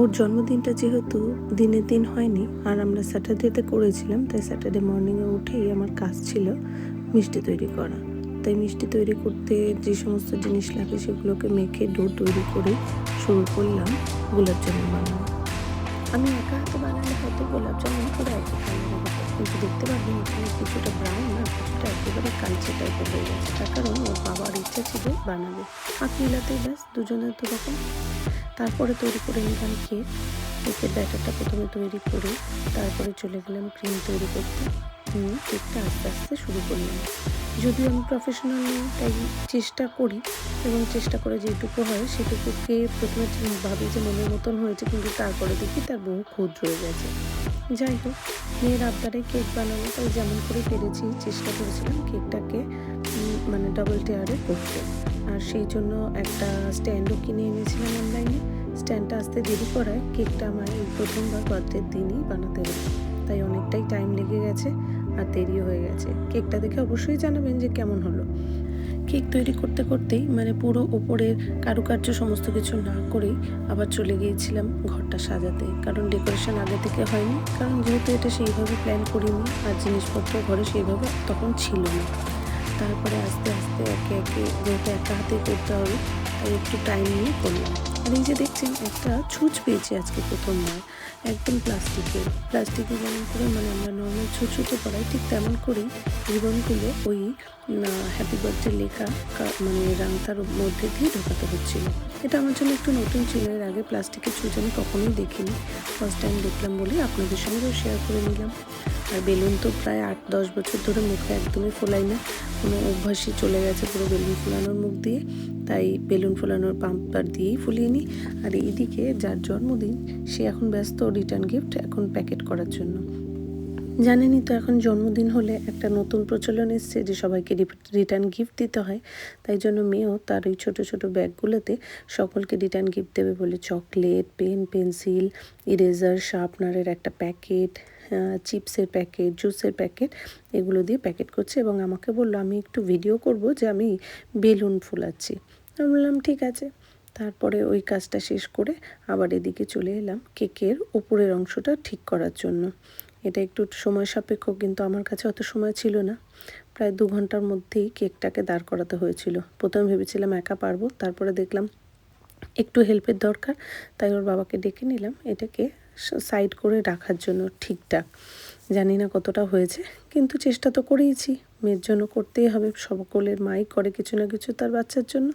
ওর জন্মদিনটা যেহেতু দিনের দিন হয়নি, আর আমরা স্যাটারডেতে করেছিলাম, তাই স্যাটারডে মর্নিংয়ে উঠেই আমার কাজ ছিল মিষ্টি তৈরি করা। তাই মিষ্টি তৈরি করতে যে সমস্ত জিনিস লাগে সেগুলোকে মেখে ডো তৈরি করে শুরু করলাম গোলাপ জামুন বানানো। আমি একা হাতে বানালে হয়তো গোলাপ জামুন হবে, কিন্তু দেখতে পারবেন এখানে কিছুটা ব্রাউন আর কিছুটা একেবারে কালচে টাইপের হয়ে গেছে, তার কারণ ওর বাবার ইচ্ছা ছিল বানাবে। হাত মিলাতেই ব্যাস দুজনের দু রকম তারপরে তৈরি করে নিলাম কেক কেকের ব্যাটারটা প্রথমে তৈরি করে, তারপরে চলে গেলাম ক্রিম তৈরি করতে। নিয়ে কেকটা আস্তে আস্তে শুরু করলাম। যদিও আমি প্রফেশনাল তাই চেষ্টা করি। এবং চেষ্টা করে যেটুকু হয় সেটুকুকে প্রথমে ভাবি যে মনের মতন হয়েছে, কিন্তু তারপরে দেখি তার বহু খুদ রয়ে গেছে। যাই হোক, মেয়ের আবদারে কেক বানানো, তাই যেমন করে পেরেছি, চেষ্টা করেছিলাম কেকটাকে মানে ডাবল টেয়ারে করতে। আর সেই জন্য একটা স্ট্যান্ডও কিনে এনেছিলাম অনলাইনে স্ট্যান্ডটা আসতে দেরি করায় কেকটা আমার এই প্রথমবার বার্থডের দিনই বানাতে হলো। তাই অনেকটাই টাইম লেগে গেছে আর দেরিও হয়ে গেছে। কেকটা দেখে অবশ্যই জানাবেন যে কেমন হলো। কেক তৈরি করতে করতেই মানে পুরো ওপরের কারুকার্য সমস্ত কিছু না করেই আবার চলে গিয়েছিলাম ঘরটা সাজাতে। কারণ ডেকোরেশন আগে থেকে হয়নি। কারণ যেহেতু এটা সেইভাবে প্ল্যান করিনি আর জিনিসপত্র ঘরে সেইভাবে তখন ছিল না। তারপরে আস্তে আস্তে একে যেহেতু একা হাতে করতে হবে, তাই একটু টাইম নিয়ে করলাম। আর এই যে দেখছেন, একটা ছুঁচ পেয়েছি আজকে প্রথমবার একদম প্লাস্টিকের প্লাস্টিকের যেমন করে মানে আমরা নর্মাল ছুঁচ ছুঁচো করাই ঠিক তেমন করেই রিবনগুলো ওই হ্যাপি বার্থডে লেখা মানে রাংতার মধ্যে দিয়ে ঢোকাতে হচ্ছিল। এটা আমার জন্য একটু নতুন ছিল, এর আগে প্লাস্টিকের ছুঁচ আমি কখনোই দেখিনি। ফার্স্ট টাইম দেখলাম বলে আপনাদের সঙ্গেও শেয়ার করে নিলাম। আর বেলুন তো প্রায় আট, দশ বছর ধরে মুখে একদমই ফোলাই না। কোনো অভ্যাসই চলে গেছে পুরো বেলুন ফোলানোর মুখ দিয়ে। তাই বেলুন ফোলানোর পাম্পার দিয়েই ফুলিয়ে নিই। আর এইদিকে যার জন্মদিন, সে এখন ব্যস্ত রিটার্ন গিফট এখন প্যাকেট করার জন্য। জানেনই তো এখন জন্মদিন হলে একটা নতুন প্রচলন এসছে যে সবাইকে রিটার্ন গিফট দিতে হয়। তাই জন্য মেয়েও তার ওই ছোটো ছোটো ব্যাগগুলোতে সকলকে রিটার্ন গিফট দেবে বলে চকলেট, পেন, পেন্সিল ইরেজার শার্পনারের একটা প্যাকেট চিপসের প্যাকেট, জুসের প্যাকেট এগুলো দিয়ে প্যাকেট করছে এবং আমাকে বলল, আমি একটু ভিডিও করব যে আমি বেলুন ফুলাচ্ছি। আমি বললাম, ঠিক আছে। তারপরে ওই কাজটা শেষ করে আবার এদিকে চলে এলাম কেকের উপরের অংশটা ঠিক করার জন্য। এটা একটু সময় সাপেক্ষ, কিন্তু আমার কাছে অত সময় ছিল না। প্রায় দু ঘণ্টার মধ্যেই কেকটাকে দাঁড় করাতে হয়েছিল। প্রথমে ভেবেছিলাম একা পারব, তারপরে দেখলাম একটু হেল্পের দরকার, তাই ওর বাবাকে ডেকে নিলাম। এটাকে সাইড করে রাখার জন্য ঠিকঠাক। জানি না কতটা হয়েছে, কিন্তু চেষ্টা তো করেইছি। মেয়ের জন্য করতেই হবে। সকলের মাই করে কিছু না কিছু তার বাচ্চার জন্য।